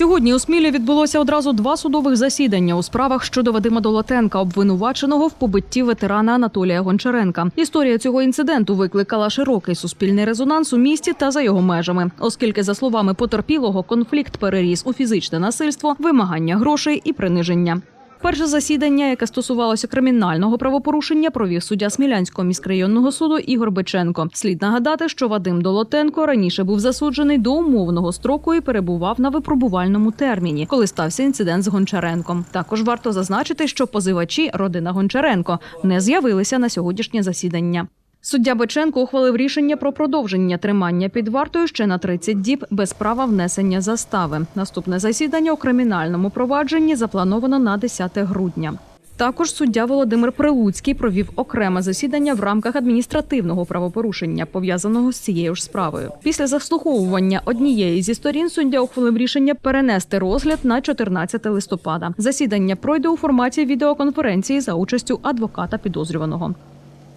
Сьогодні у Смілі відбулося одразу два судових засідання у справах щодо Вадима Долатенка, обвинуваченого в побитті ветерана Анатолія Гончаренка. Історія цього інциденту викликала широкий суспільний резонанс у місті та за його межами, оскільки, за словами потерпілого, конфлікт переріс у фізичне насильство, вимагання грошей і приниження. Перше засідання, яке стосувалося кримінального правопорушення, провів суддя Смілянського міськрайонного суду Ігор Беченко. Слід нагадати, що Вадим Долотенко раніше був засуджений до умовного строку і перебував на випробувальному терміні, коли стався інцидент з Гончаренком. Також варто зазначити, що позивачі родина Гончаренко не з'явилися на сьогоднішнє засідання. Суддя Биченко ухвалив рішення про продовження тримання під вартою ще на 30 діб без права внесення застави. Наступне засідання у кримінальному провадженні заплановано на 10 грудня. Також суддя Володимир Прилуцький провів окреме засідання в рамках адміністративного правопорушення, пов'язаного з цією ж справою. Після заслуховування однієї зі сторін суддя ухвалив рішення перенести розгляд на 14 листопада. Засідання пройде у форматі відеоконференції за участю адвоката підозрюваного.